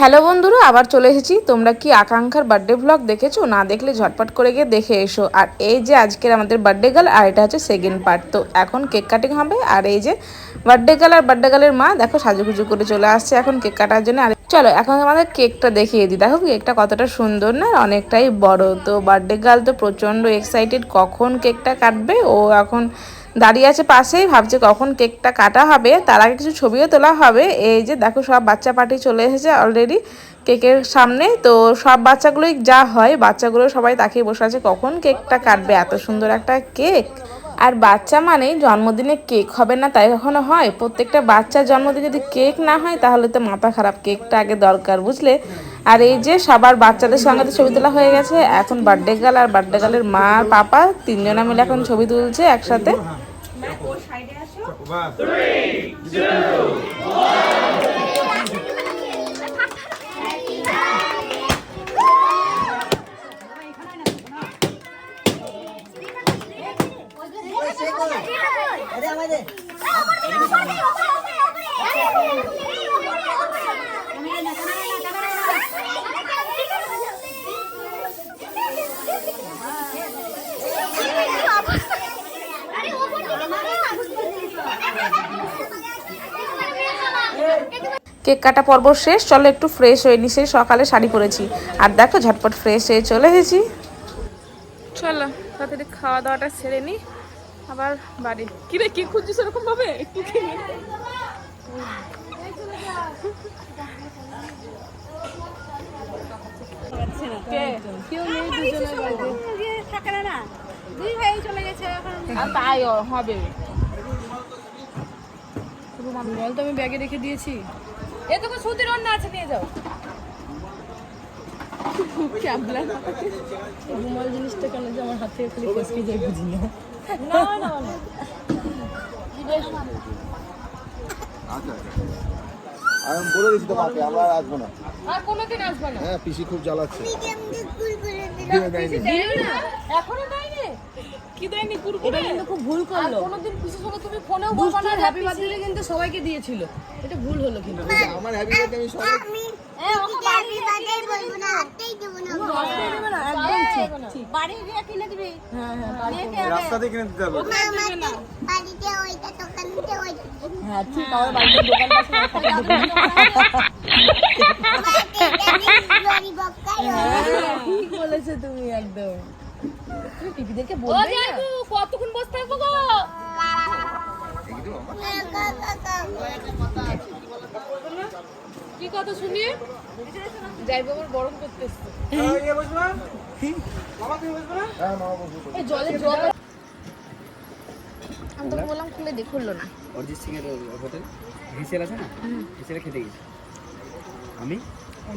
Hello বন্ধুরা, আবার চলে এসেছি। তোমরা কি আকাঙ্ক্ষার বার্থডে ব্লগ দেখেছ? না দেখলে ঝটপট করে গিয়ে দেখে এসো। আর এই যে আজকের আমাদের বার্থডে গার্ল আর এটা হচ্ছে সেকেন্ড পার্ট তো এখন কেক কাটিং হবে, আর এই যে বার্থডে গার্ল আর বার্থডে গার্লের মা, দেখো সাজুগুজু করে চলে আসছে এখন কেক কাটার জন্য। আর চলো, এখন আমাদের কেকটা দেখিয়ে দিই। দেখো কেকটা কতটা সুন্দর না অনেকটাই বড়। তো বার্থডে গার্ল তো প্রচণ্ড এক্সাইটেড কখন কেকটা কাটবে? ও এখন দাঁড়িয়ে আছে পাশেই, ভাবছে কখন কেকটা কাটা হবে। তার আগে কিছু ছবিও তোলা হবে। এই যে দেখো, সব বাচ্চা পার্টি চলে এসেছে অলরেডি কেকের সামনে। তো সব বাচ্চাগুলোই যা হয়, বাচ্চাগুলো সবাই তাকিয়ে বসে আছে, কখন কেকটা কাটবে? এত সুন্দর একটা কেক। আর বাচ্চা মানেই জন্মদিনে কেক হবে না তাই কখনো হয়? প্রত্যেকটা বাচ্চার জন্মদিনে যদি কেক না হয় তাহলে তো মাথা খারাপ। কেকটা আগে দরকার বুঝলে? আর এই যে সবার বাচ্চাদের সঙ্গে তো ছবি তোলা হয়ে গেছে এখন বার্থডে গার্ল আর বার্থডে গার্লের মা আর পাপা তিনজনা মিলে এখন ছবি তুলছে একসাথে। কেক কাটা পর্ব শেষ, চলো একটু ফ্রেশ হয়ে নি সেই সকালে শাড়ি পরেছি। আর দেখো, ঝটপট ফ্রেশ হয়ে চলে এসেছি। চলো, তাড়াতাড়ি খাওয়া দাওয়াটা সেরে নি। আবার বাড়ি। কি রে কি খুঁজছিস এরকম ভাবে? একটু তাই ও হবে। বল তো আমি ব্যাগে রেখে দিয়েছি। এ তোকে সুতির অন্য আছে নিয়ে যাও। ক্যাবলা রুমাল জিনিসটা কেন যে আমার হাত থেকে খালি ফসকে যায় বুঝি না। না না না। আচ্ছা আমি বলে দিচ্ছি তোমাকে আমরা আর আসব না। আর কোনোদিন আসবে না। হ্যাঁ পিসি খুব জ্বালাচ্ছে। এখনও দেয়নি? কি দেয়নি? কুরকুরে কিন্তু খুব ভুল করল। কোনোদিন পিসির সঙ্গে তুমি ফোনেও বলবা না দুষ্টুর হ্যাপি বার্থডে কিন্তু সবাইকে দিয়েছিল। এটা ভুল হলো কিন্তু। আমার হ্যাপি বার্থডে আমি সবাই রাস্তায় দেবে না। হ্যাঁ হ্যাঁ রাস্তাতে কিনে দিতে হবে হ্যাঁ ঠিক আমার বাড়িতে দোকান পাশে আমার দোকান হ্যাঁ, ঠিক বলেছ তুমি একদম বলবে কতক্ষণ বসে থাকব গো কি কথা শুনি যাইবু আমার গরম করতেছে। হ্যাঁ জলে জল আমি তোকে বললাম খুলে দেখ খুললো না। অরিজিৎ সিং এর হোটেল। হিসেল আছে না? হিসেলে খেতে গেছি। আমি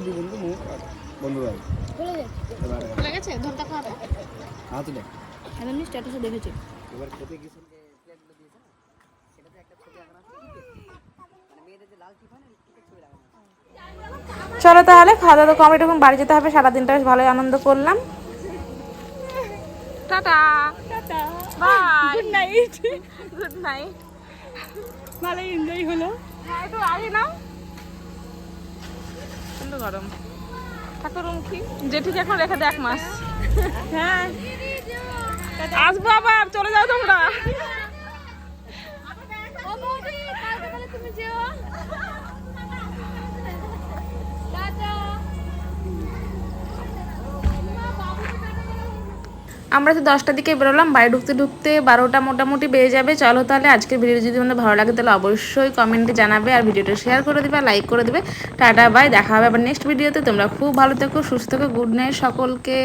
দু বন্ধু মৌ আর বন্ধুরা এবার খুলে গেছে? ধরতা খাওয়াবে হাত দেখ। আমি স্ট্যাটাসে দেখেছি। এবার খেতে না সেটাতে একটা ছবি আঁকানো আছে। মানে মেয়েদের যে লাল হয় না টিপের ছবি লাগানো আছে। চলো তাহলে খাওয়া দাওয়া কমপ্লিট এখন বাড়ি যেতে হবে সারাদিনটা বেশ ভালোই আনন্দ করলাম। Tata. Tata. Bye good night good night ভালোই এনজয় হলো। হ্যাঁ একটু আগে নাও। কিন্তু গরম। ঠাকুর রুম জেঠিকে এখন রেখে দে এক মাস। হ্যাঁ। আসব আবার চলে যাও তোমরা। আমরা তো দশটার দিকে বেরোলাম, বাড়ি ঢুকতে ঢুকতে বারোটা মোটামুটি বেড়ে যাবে। চলো তাহলে আজকের ভিডিও যদি তোমাদের ভালো লাগে তাহলে অবশ্যই কমেন্টে জানাবে আর ভিডিওটা শেয়ার করে দেবে লাইক করে দেবে। টাটা বাই দেখা হবে আবার নেক্সট ভিডিওতে তোমরা খুব ভালো থেকো, সুস্থ থেকো গুড নাইট সকলকে।